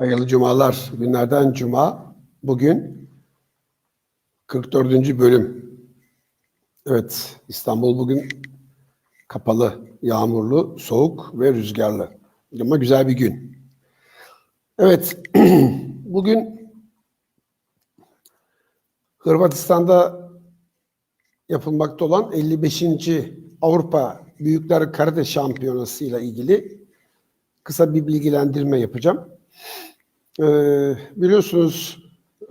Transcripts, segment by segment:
Hayırlı cumalar. Günlerden cuma. Bugün 44. bölüm. Evet, İstanbul bugün kapalı, yağmurlu, soğuk ve rüzgarlı. Ama güzel bir gün. Evet, bugün Hırvatistan'da yapılmakta olan 55. Avrupa Büyükler Karate Şampiyonası ile ilgili kısa bir bilgilendirme yapacağım. Ee, biliyorsunuz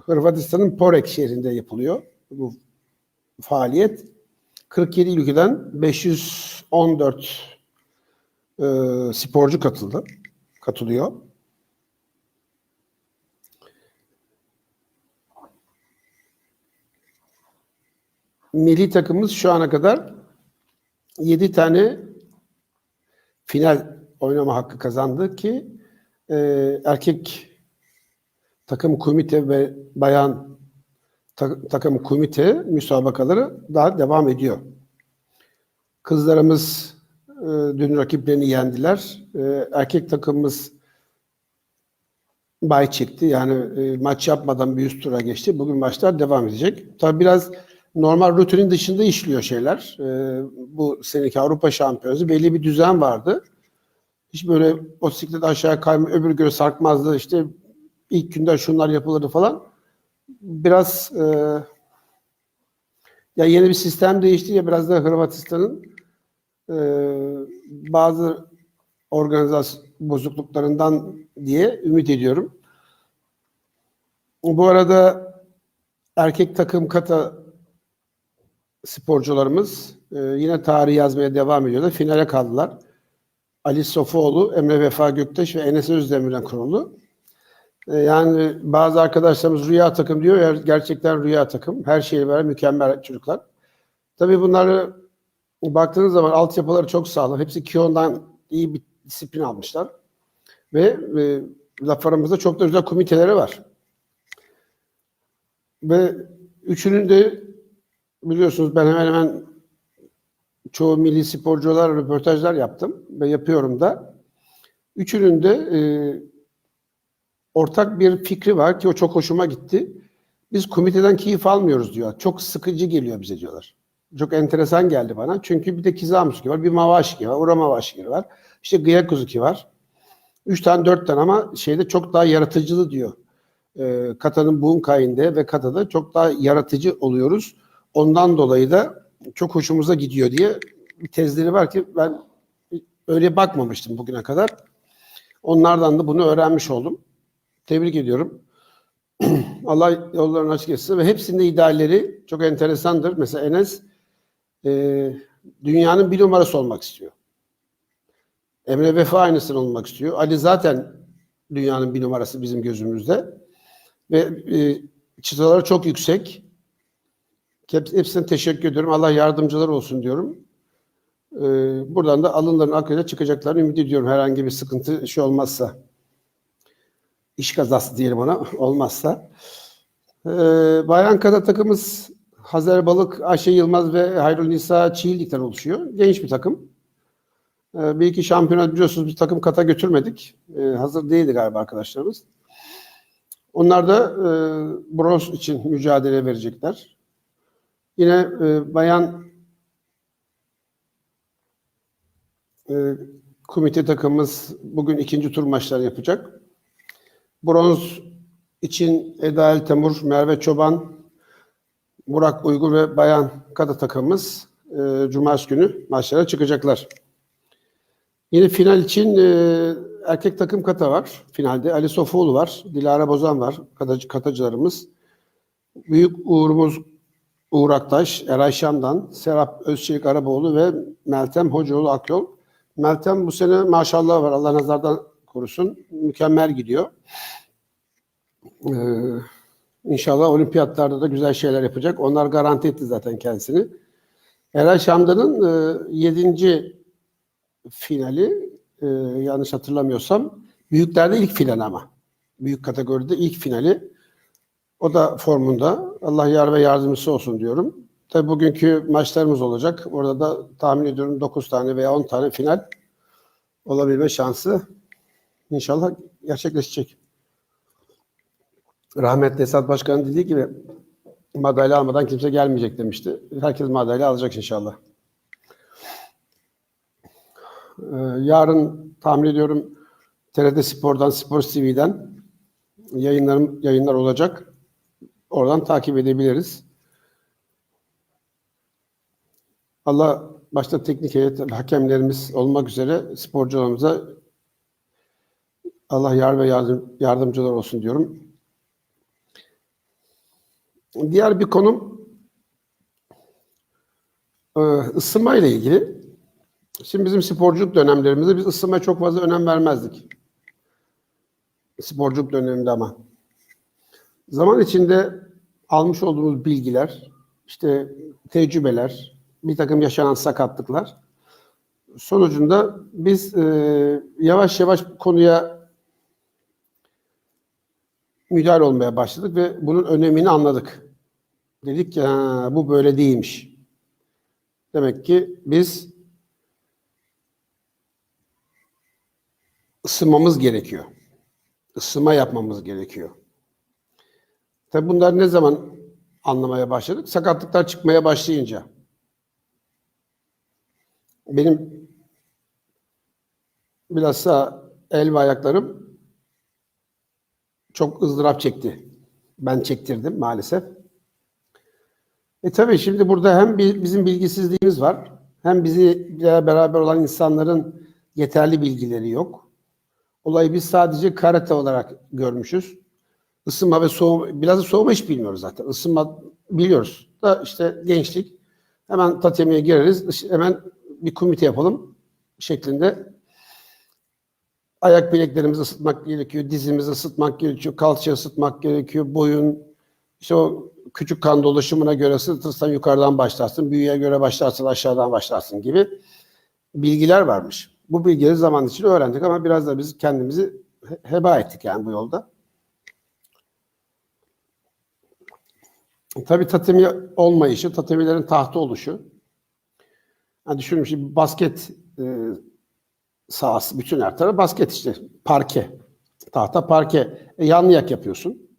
Hırvatistan'ın Porek şehrinde yapılıyor bu faaliyet. 47 ülkeden 514 e, sporcu katıldı, katılıyor. Milli takımımız şu ana kadar 7 tane final oynama hakkı kazandı ki e, erkek takım komite ve bayan ta- takım komite müsabakaları daha devam ediyor. Kızlarımız e, dün rakiplerini yendiler. E, erkek takımımız bay çekti. Yani e, maç yapmadan bir üst tura geçti. Bugün maçlar devam edecek. Tabii biraz normal rutinin dışında işliyor şeyler. Bu seneki Avrupa Şampiyonası belli bir düzen vardı. Hiç böyle o siklet aşağı kayma öbür göre sarkmazdı. İşte ilk günden şunlar yapılırdı falan. Biraz e, ya yeni bir sistem değişti ya biraz da Hırvatistan'ın e, bazı organizasyon bozukluklarından diye ümit ediyorum. Bu arada erkek takım kata sporcularımız e, yine tarih yazmaya devam ediyorlar. Finale kaldılar. Ali Sofuoğlu, Emre Vefa Göktaş ve Enes Özdemir'den kurulu. E, yani bazı arkadaşlarımız rüya takım diyor gerçekten rüya takım. Her şeyi veren mükemmel çocuklar. Tabii bunları baktığınız zaman altyapıları çok sağlam. Hepsi Kiyon'dan iyi bir disiplin almışlar. Ve e, laf aramızda çok da güzel komiteleri var. Ve üçünün de biliyorsunuz ben hemen hemen çoğu milli sporcular röportajlar yaptım ve yapıyorum da. Üçünün de e, ortak bir fikri var ki o çok hoşuma gitti. Biz komiteden keyif almıyoruz diyor. Çok sıkıcı geliyor bize diyorlar. Çok enteresan geldi bana. Çünkü bir de Kizamuski var, bir Mavaşki var, Ura Mavaşki var. İşte Gıyakuzuki var. Üç tane, dört tane ama şeyde çok daha yaratıcılı diyor. E, Kata'nın Bunkay'inde ve Kata'da çok daha yaratıcı oluyoruz. Ondan dolayı da çok hoşumuza gidiyor diye bir tezleri var ki ben öyle bakmamıştım bugüne kadar. Onlardan da bunu öğrenmiş oldum. Tebrik ediyorum. Allah yollarını açık etsin ve hepsinde idealleri çok enteresandır. Mesela Enes e, dünyanın bir numarası olmak istiyor. Emre Vefa aynısını olmak istiyor. Ali zaten dünyanın bir numarası bizim gözümüzde. Ve e, çıtaları çok yüksek. Hep- Hepsine teşekkür ediyorum. Allah yardımcılar olsun diyorum. Ee, buradan da alınların akıyla çıkacaklarını ümit ediyorum. Herhangi bir sıkıntı şey olmazsa. İş kazası diyelim ona olmazsa. Ee, Bayan Kata takımımız Hazer Balık, Ayşe Yılmaz ve Hayrul Nisa Çiğlik'ten oluşuyor. Genç bir takım. Ee, bir iki şampiyonat biliyorsunuz bir takım kata götürmedik. Ee, hazır değildi galiba arkadaşlarımız. Onlar da e, bronz için mücadele verecekler. Yine e, bayan e, komite takımımız bugün ikinci tur maçları yapacak. Bronz için Eda El Temur, Merve Çoban, Burak Uygur ve bayan kata takımımız e, Cumartesi günü maçlara çıkacaklar. Yine final için e, erkek takım kata var finalde. Ali Sofuoğlu var, Dilara Bozan var, katacı, katacılarımız. Büyük uğurumuz Uğur Aktaş, Eray Şam'dan, Serap Özçelik Araboğlu ve Meltem Hocaoğlu Akyol. Meltem bu sene maşallah var. Allah nazardan korusun. Mükemmel gidiyor. Ee, inşallah olimpiyatlarda da güzel şeyler yapacak. Onlar garanti etti zaten kendisini. Eray Şam'dan'ın e, yedinci finali e, yanlış hatırlamıyorsam büyüklerde ilk final ama. Büyük kategoride ilk finali. O da formunda. Allah yar ve yardımcısı olsun diyorum. Tabii bugünkü maçlarımız olacak. Orada da tahmin ediyorum 9 tane veya 10 tane final olabilme şansı inşallah gerçekleşecek. rahmetli Esat Başkan'ın dediği gibi madalya almadan kimse gelmeyecek demişti. Herkes madalya alacak inşallah. Ee, yarın tahmin ediyorum TRT Spor'dan, Spor TV'den yayınlarım yayınlar olacak. Oradan takip edebiliriz. Allah başta teknik heyet, hakemlerimiz olmak üzere sporcularımıza Allah yar ve yardım, yardımcılar olsun diyorum. Diğer bir konum e, ısınma ile ilgili. Şimdi bizim sporculuk dönemlerimizde biz ısınmaya çok fazla önem vermezdik. Sporculuk döneminde ama. Zaman içinde almış olduğumuz bilgiler, işte tecrübeler, bir takım yaşanan sakatlıklar sonucunda biz e, yavaş yavaş konuya müdahale olmaya başladık ve bunun önemini anladık. Dedik ki bu böyle değilmiş. Demek ki biz ısınmamız gerekiyor. Isınma yapmamız gerekiyor. Tabi bunlar ne zaman anlamaya başladık? Sakatlıklar çıkmaya başlayınca. Benim bilhassa el ve ayaklarım çok ızdırap çekti. Ben çektirdim maalesef. E tabii şimdi burada hem bizim bilgisizliğimiz var, hem bizi beraber olan insanların yeterli bilgileri yok. Olayı biz sadece karate olarak görmüşüz. Isınma ve soğuma, biraz da soğuma hiç bilmiyoruz zaten. Isınma biliyoruz da işte gençlik. Hemen tatemiye gireriz, hemen bir komite yapalım şeklinde. Ayak bileklerimizi ısıtmak gerekiyor, dizimizi ısıtmak gerekiyor, kalça ısıtmak gerekiyor, boyun, işte o küçük kan dolaşımına göre ısıtırsan yukarıdan başlarsın, büyüye göre başlarsın aşağıdan başlarsın gibi bilgiler varmış. Bu bilgileri zaman içinde öğrendik ama biraz da biz kendimizi heba ettik yani bu yolda. Tabii tatemi olmayışı, tatemilerin tahta oluşu. Yani düşünün şimdi basket e, sahası, bütün her tarafı basket işte, parke. Tahta parke. E, yanlayak yapıyorsun.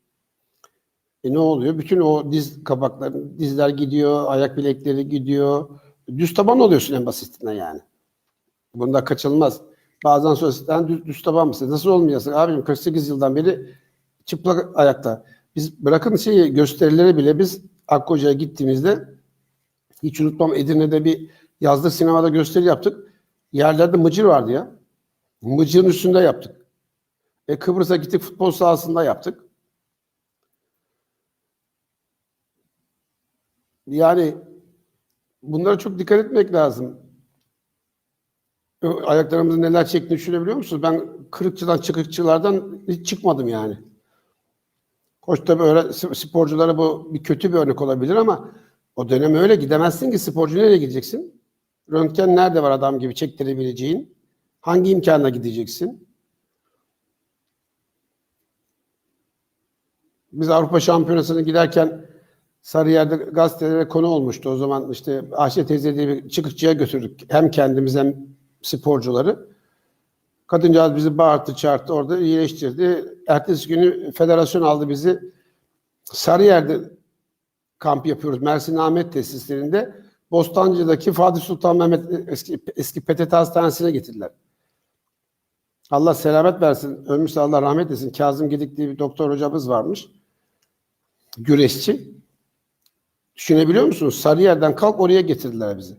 E ne oluyor? Bütün o diz kapakları, dizler gidiyor, ayak bilekleri gidiyor. Düz taban oluyorsun en basitinden yani. Bunda kaçılmaz. Bazen söylesen düz, düz taban mısın? Nasıl olmayasın? Abim 48 yıldan beri çıplak ayakta. Biz bırakın şeyi gösterileri bile biz Akkoca'ya gittiğimizde hiç unutmam Edirne'de bir yazda sinemada gösteri yaptık. Yerlerde mıcır vardı ya. Mıcırın üstünde yaptık. E Kıbrıs'a gittik futbol sahasında yaptık. Yani bunlara çok dikkat etmek lazım. Ayaklarımızın neler çektiğini düşünebiliyor musunuz? Ben kırıkçıdan, çıkıkçılardan hiç çıkmadım yani. Hoş tabii öyle sporculara bu bir kötü bir örnek olabilir ama o dönem öyle gidemezsin ki sporcu nereye gideceksin? Röntgen nerede var adam gibi çektirebileceğin? Hangi imkanla gideceksin? Biz Avrupa Şampiyonası'na giderken Sarıyer'de gazetelere konu olmuştu. O zaman işte Ayşe teyze diye bir çıkıkçıya götürdük. Hem kendimiz hem sporcuları. Kadıncağız bizi bağırttı, çağırttı, orada iyileştirdi. Ertesi günü federasyon aldı bizi. Sarıyer'de kamp yapıyoruz. Mersin Ahmet tesislerinde. Bostancı'daki Fatih Sultan Mehmet eski, eski PTT Hastanesi'ne getirdiler. Allah selamet versin. Ölmüşse Allah rahmet etsin. Kazım Gedik diye bir doktor hocamız varmış. Güreşçi. Düşünebiliyor musunuz? Sarıyer'den kalk oraya getirdiler bizi.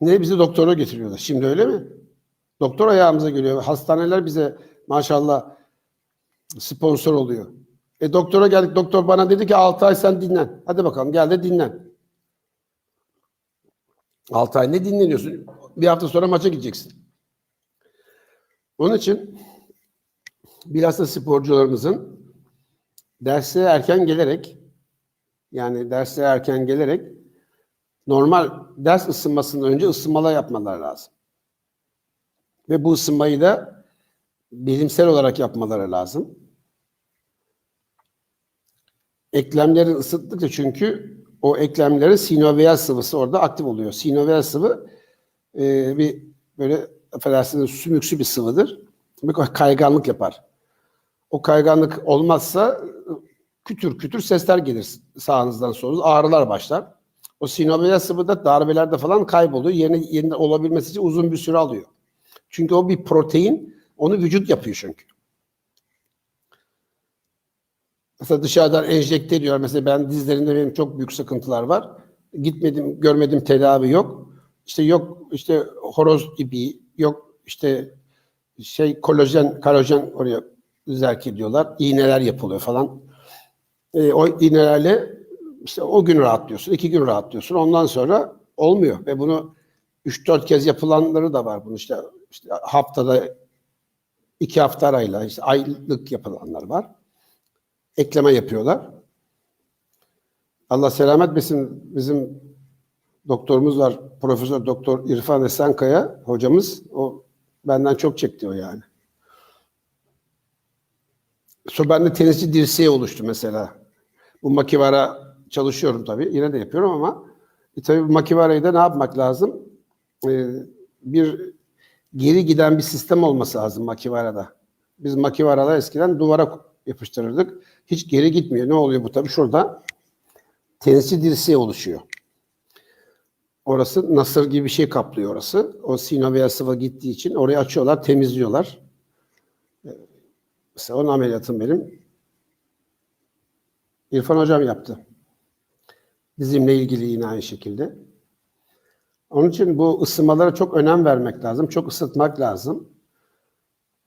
Ne bizi doktora getiriyorlar. Şimdi öyle mi? Doktor ayağımıza geliyor. Hastaneler bize maşallah sponsor oluyor. E doktora geldik. Doktor bana dedi ki 6 ay sen dinlen. Hadi bakalım gel de dinlen. 6 ay ne dinleniyorsun? Bir hafta sonra maça gideceksin. Onun için bilhassa sporcularımızın derslere erken gelerek yani derslere erken gelerek normal ders ısınmasından önce ısınmalar yapmaları lazım. Ve bu ısınmayı da bilimsel olarak yapmaları lazım. Eklemleri ısıttıkça çünkü o eklemlerin sinovial sıvısı orada aktif oluyor. Sinovial sıvı e, bir böyle affedersiniz sümüksü bir sıvıdır. Bir kayganlık yapar. O kayganlık olmazsa kütür kütür sesler gelir sağınızdan solunuz. Ağrılar başlar. O sinovial sıvı da darbelerde falan kayboluyor. Yerine, yerinde olabilmesi için uzun bir süre alıyor. Çünkü o bir protein. Onu vücut yapıyor çünkü. Mesela dışarıdan enjekte ediyor. Mesela ben dizlerimde benim çok büyük sıkıntılar var. Gitmedim, görmedim tedavi yok. İşte yok işte horoz gibi, yok işte şey kolajen, kolajen oraya zerk ediyorlar. İğneler yapılıyor falan. E, o iğnelerle işte o gün rahatlıyorsun, iki gün rahatlıyorsun. Ondan sonra olmuyor ve bunu 3-4 kez yapılanları da var. Bunu işte, işte haftada iki hafta arayla işte aylık yapılanlar var. Ekleme yapıyorlar. Allah selamet versin. Bizim doktorumuz var. Profesör Doktor İrfan Esenkaya hocamız. O benden çok çekti o yani. Sonra bende tenisçi dirseği oluştu mesela. Bu makivara çalışıyorum tabii. Yine de yapıyorum ama e, tabii bu makivarayı da ne yapmak lazım? Ee, bir geri giden bir sistem olması lazım makivarada. Biz makivaralar eskiden duvara yapıştırırdık. Hiç geri gitmiyor. Ne oluyor bu tabii? Şurada tenisçi dirseği oluşuyor. Orası nasır gibi bir şey kaplıyor orası. O sinovial sıvı gittiği için orayı açıyorlar, temizliyorlar. Ee, Mesela onun ameliyatım benim. İrfan hocam yaptı. Dizimle ilgili yine aynı şekilde. Onun için bu ısınmalara çok önem vermek lazım. Çok ısıtmak lazım.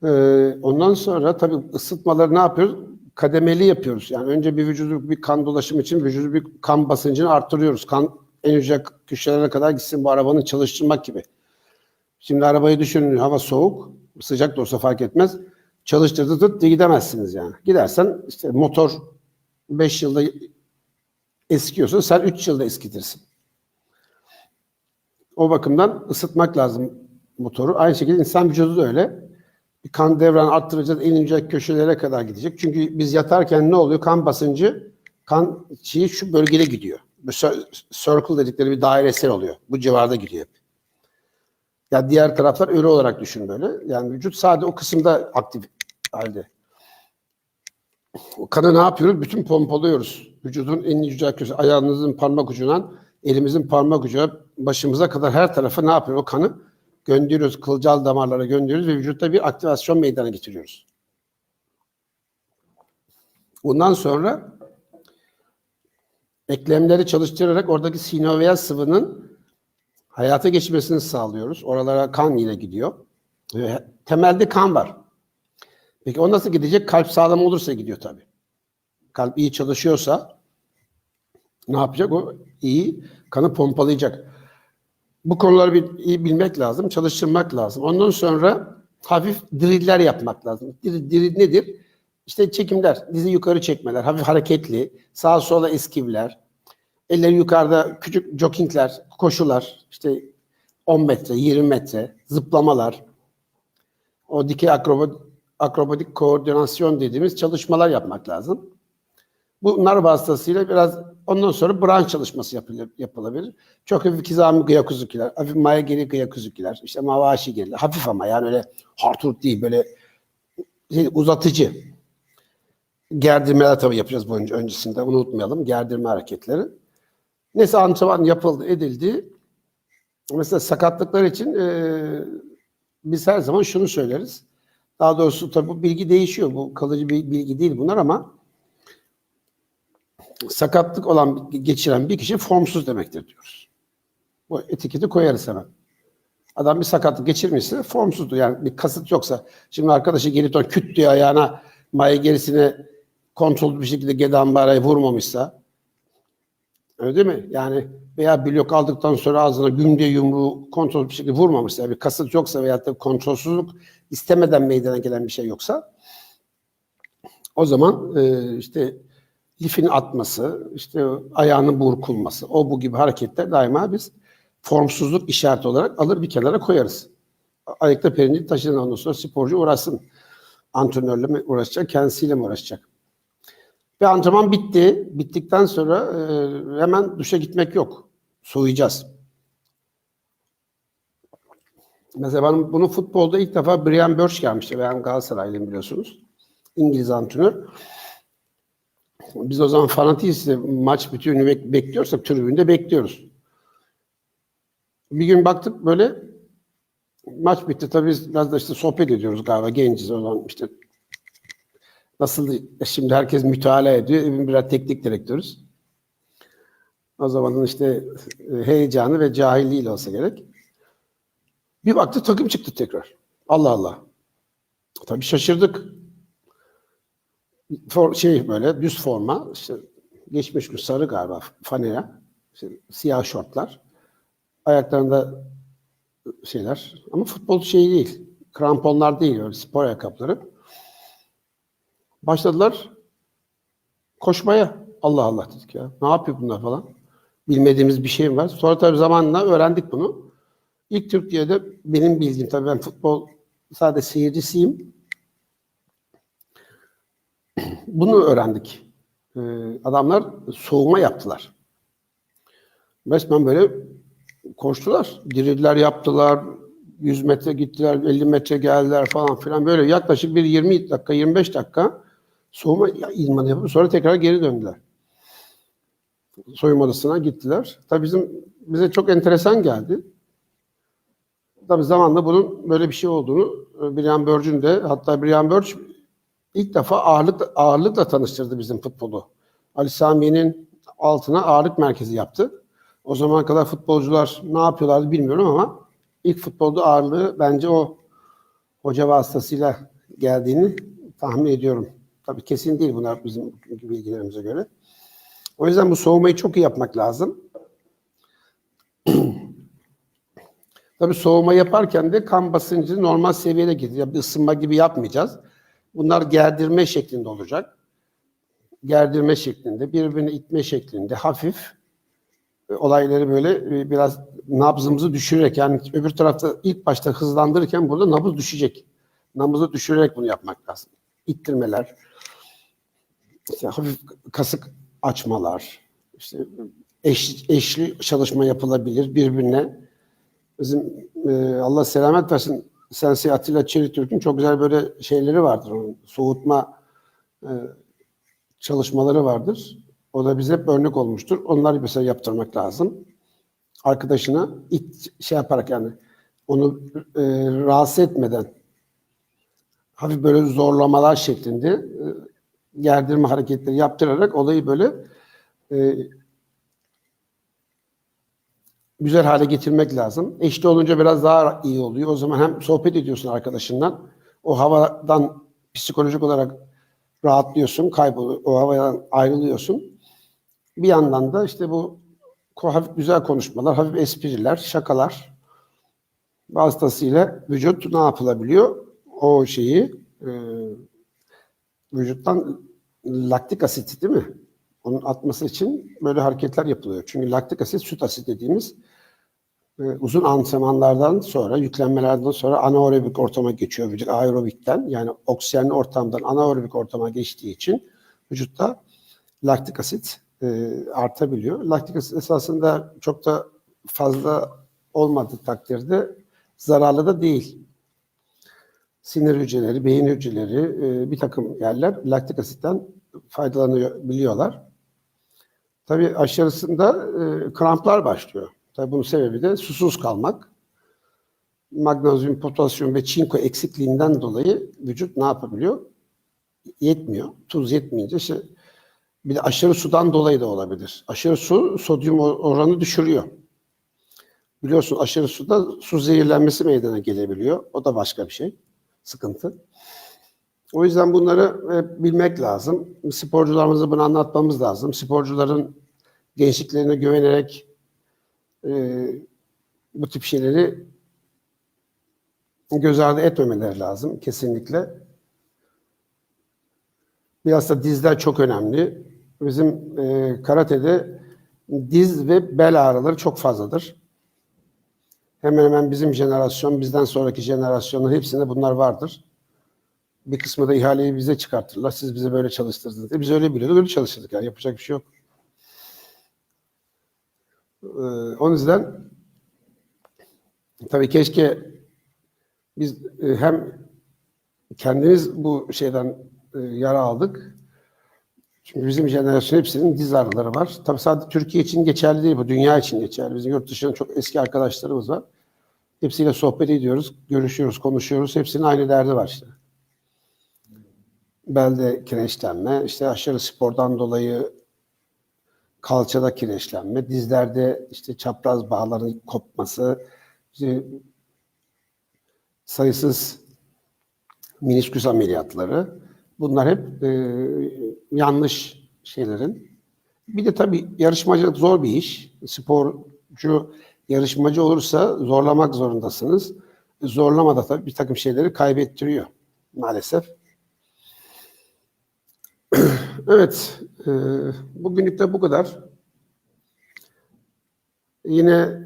Ee, ondan sonra tabii ısıtmaları ne yapıyoruz? Kademeli yapıyoruz. Yani önce bir vücudu bir kan dolaşımı için vücudu bir kan basıncını arttırıyoruz. Kan en ücret köşelere kadar gitsin bu arabanın çalıştırmak gibi. Şimdi arabayı düşünün hava soğuk, sıcak da olsa fark etmez. Çalıştırdı tut diye gidemezsiniz yani. Gidersen işte motor 5 yılda eskiyorsa sen 3 yılda eskitirsin. O bakımdan ısıtmak lazım motoru. Aynı şekilde insan vücudu da öyle. Kan devranı arttıracağız, en ince köşelere kadar gidecek. Çünkü biz yatarken ne oluyor? Kan basıncı, kan şeyi şu bölgede gidiyor. Bu circle dedikleri bir dairesel oluyor. Bu civarda gidiyor hep. Ya diğer taraflar ölü olarak düşün böyle. Yani vücut sadece o kısımda aktif halde. O kanı ne yapıyoruz? Bütün pompalıyoruz. Vücudun en yüce köşesi, ayağınızın parmak ucundan elimizin parmak ucuna başımıza kadar her tarafa ne yapıyor? O kanı gönderiyoruz, kılcal damarlara gönderiyoruz ve vücutta bir aktivasyon meydana getiriyoruz. Ondan sonra eklemleri çalıştırarak oradaki sinovial sıvının hayata geçmesini sağlıyoruz. Oralara kan yine gidiyor. Ve temelde kan var. Peki o nasıl gidecek? Kalp sağlam olursa gidiyor tabii. Kalp iyi çalışıyorsa ne yapacak? O iyi kanı pompalayacak. Bu konuları bir, iyi bilmek lazım, çalıştırmak lazım. Ondan sonra hafif driller yapmak lazım. Drill, drill nedir? İşte çekimler, dizi yukarı çekmeler, hafif hareketli, sağa sola eskivler, eller yukarıda küçük joggingler, koşular, işte 10 metre, 20 metre, zıplamalar, o dikey akrobat, akrobatik koordinasyon dediğimiz çalışmalar yapmak lazım. Bunlar vasıtasıyla biraz ondan sonra branş çalışması yapılabilir. Çok hafif kizami gıyakuzukiler, hafif maya geri gıyakuzukiler, işte mavaşi geri, hafif ama yani öyle harturt değil, böyle şey, uzatıcı. Gerdirmeler tabii yapacağız bu önce, öncesinde, unutmayalım gerdirme hareketleri. Neyse antrenman yapıldı, edildi. Mesela sakatlıklar için e, biz her zaman şunu söyleriz. Daha doğrusu tabii bu bilgi değişiyor. Bu kalıcı bir bilgi değil bunlar ama sakatlık olan geçiren bir kişi formsuz demektir diyoruz. Bu etiketi koyarız hemen. Adam bir sakatlık geçirmişse formsuzdur. Yani bir kasıt yoksa şimdi arkadaşı geri dön küt diye ayağına maya gerisine kontrollü bir şekilde gedambarayı vurmamışsa öyle değil mi? Yani veya blok aldıktan sonra ağzına güm diye yumruğu kontrollü bir şekilde vurmamışsa bir kasıt yoksa veya da kontrolsüzlük istemeden meydana gelen bir şey yoksa o zaman e, işte lifin atması, işte ayağının burkulması, o bu gibi hareketler daima biz formsuzluk işareti olarak alır bir kenara koyarız. Ayakta perincil taşıdığın ondan sonra sporcu uğraşsın. Antrenörle mi uğraşacak, kendisiyle mi uğraşacak? Ve antrenman bitti. Bittikten sonra e, hemen duşa gitmek yok. Soğuyacağız. Mesela ben bunu futbolda ilk defa Brian Birch gelmişti. Ben Galatasaraylıyım biliyorsunuz. İngiliz antrenör. Biz o zaman fanatiyiz. Maç bitiyor bek- bekliyorsak tribünde bekliyoruz. Bir gün baktık böyle maç bitti. Tabii biz biraz da işte sohbet ediyoruz galiba genciz o işte nasıl şimdi herkes mütalaa ediyor. Biz Biraz teknik direktörüz. O zamanın işte e, heyecanı ve cahilliğiyle olsa gerek. Bir baktık takım çıktı tekrar. Allah Allah. Tabii şaşırdık. For, şey böyle düz forma, işte geçmiş gün sarı galiba fanera, işte siyah şortlar. Ayaklarında şeyler ama futbol şeyi değil. Kramponlar değil öyle spor ayakkabıları. Başladılar koşmaya. Allah Allah dedik ya. Ne yapıyor bunlar falan. Bilmediğimiz bir şey var? Sonra tabii zamanla öğrendik bunu. İlk Türkiye'de benim bildiğim tabii ben futbol sadece seyircisiyim. Bunu öğrendik. Ee, adamlar soğuma yaptılar. Resmen böyle koştular. Diriller yaptılar. 100 metre gittiler, 50 metre geldiler falan filan. Böyle yaklaşık bir 20 dakika, 25 dakika soğuma idmanı yapıp sonra tekrar geri döndüler. Soyunma odasına gittiler. Tabii bizim bize çok enteresan geldi. Tabii zamanla bunun böyle bir şey olduğunu e, Brian Burge'ün de hatta Brian Burge ilk defa ağırlık ağırlıkla tanıştırdı bizim futbolu. Ali Sami'nin altına ağırlık merkezi yaptı. O zamana kadar futbolcular ne yapıyorlardı bilmiyorum ama ilk futbolda ağırlığı bence o hoca vasıtasıyla geldiğini tahmin ediyorum. Tabii kesin değil bunlar bizim bilgilerimize göre. O yüzden bu soğumayı çok iyi yapmak lazım. Tabii soğuma yaparken de kan basıncı normal seviyede gidiyor. Bir ısınma gibi yapmayacağız. Bunlar gerdirme şeklinde olacak. Gerdirme şeklinde, birbirini itme şeklinde hafif e, olayları böyle e, biraz nabzımızı düşürerek yani öbür tarafta ilk başta hızlandırırken burada nabız düşecek. Nabzı düşürerek bunu yapmak lazım. İttirmeler, işte hafif kasık açmalar, işte eş, eşli çalışma yapılabilir birbirine. Bizim e, Allah selamet versin Sensi Atilla Çeritürk'ün çok güzel böyle şeyleri vardır. Soğutma e, çalışmaları vardır. O da bize hep örnek olmuştur. Onları mesela yaptırmak lazım. Arkadaşına it şey yaparak yani onu e, rahatsız etmeden hafif böyle zorlamalar şeklinde e, gerdirme hareketleri yaptırarak olayı böyle e, güzel hale getirmek lazım. Eşli olunca biraz daha iyi oluyor. O zaman hem sohbet ediyorsun arkadaşından, o havadan psikolojik olarak rahatlıyorsun, kayboluyor, o havadan ayrılıyorsun. Bir yandan da işte bu hafif güzel konuşmalar, hafif espriler, şakalar vasıtasıyla vücut ne yapılabiliyor? O şeyi e, vücuttan laktik asit değil mi? Onun atması için böyle hareketler yapılıyor. Çünkü laktik asit süt asit dediğimiz e, uzun antrenmanlardan sonra, yüklenmelerden sonra anaerobik ortama geçiyor vücut aerobikten. Yani oksijenli ortamdan anaerobik ortama geçtiği için vücutta laktik asit e, artabiliyor. Laktik asit esasında çok da fazla olmadığı takdirde zararlı da değil. Sinir hücreleri, beyin hücreleri, e, bir takım yerler laktik asitten faydalanabiliyorlar. Tabii aşırısında e, kramplar başlıyor. Tabii bunun sebebi de susuz kalmak. Magnezyum, potasyum ve çinko eksikliğinden dolayı vücut ne yapabiliyor? Yetmiyor. Tuz yetmeyince işte bir de aşırı sudan dolayı da olabilir. Aşırı su sodyum oranı düşürüyor. Biliyorsun aşırı suda su zehirlenmesi meydana gelebiliyor. O da başka bir şey. Sıkıntı. O yüzden bunları e, bilmek lazım. Sporcularımıza bunu anlatmamız lazım. Sporcuların gençliklerine güvenerek e, bu tip şeyleri göz ardı etmemeleri lazım kesinlikle. Biraz da dizler çok önemli. Bizim e, karatede diz ve bel ağrıları çok fazladır. Hemen hemen bizim jenerasyon, bizden sonraki jenerasyonun hepsinde bunlar vardır. Bir kısmı da ihaleyi bize çıkartırlar. Siz bize böyle çalıştırdınız diye. Biz öyle biliyorduk, öyle çalıştırdık. Yani yapacak bir şey yok. Ee, o yüzden tabii keşke biz e, hem kendimiz bu şeyden e, yara aldık. Çünkü bizim jenerasyon hepsinin diz ağrıları var. Tabii sadece Türkiye için geçerli değil bu, dünya için geçerli. Bizim yurt dışında çok eski arkadaşlarımız var. Hepsiyle sohbet ediyoruz, görüşüyoruz, konuşuyoruz. Hepsinin aynı derdi var işte. Belde kireçlenme, işte aşırı spordan dolayı kalçada kireçlenme, dizlerde işte çapraz bağların kopması, işte sayısız minisküs ameliyatları. Bunlar hep e, yanlış şeylerin. Bir de tabii yarışmacılık zor bir iş. Sporcu yarışmacı olursa zorlamak zorundasınız. Zorlama da tabii bir takım şeyleri kaybettiriyor maalesef. evet, e, bugünlük de bu kadar. Yine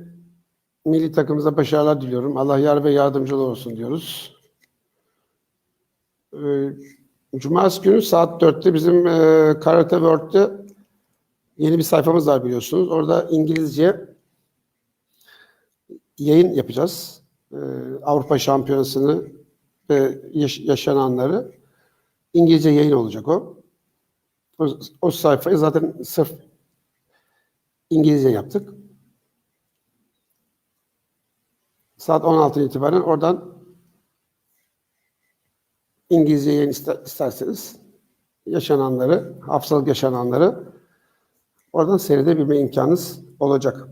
milli takımımıza başarılar diliyorum. Allah yar ve yardımcılı olsun diyoruz. Ee, günü saat 4'te bizim e, Karate World'de yeni bir sayfamız var biliyorsunuz. Orada İngilizce yayın yapacağız. Ee, Avrupa Şampiyonası'nı ve yaş- yaşananları İngilizce yayın olacak o. O, o sayfayı zaten sırf İngilizce yaptık. Saat 16 itibaren oradan İngilizce yayın ister, isterseniz yaşananları, hafızalık yaşananları oradan seyredebilme imkanınız olacak.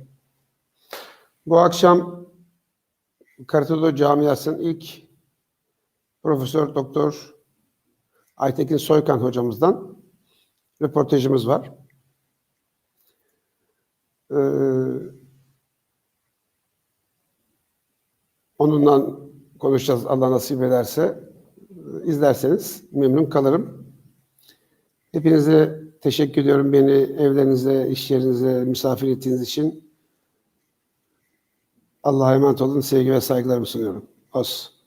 Bu akşam Karatodo Camiası'nın ilk Profesör Doktor Aytekin Soykan hocamızdan röportajımız var. Ee, onunla konuşacağız Allah nasip ederse izlerseniz memnun kalırım. Hepinize teşekkür ediyorum beni evlerinize, iş yerinize misafir ettiğiniz için. Allah'a emanet olun. Sevgi ve saygılarımı sunuyorum. Olsun.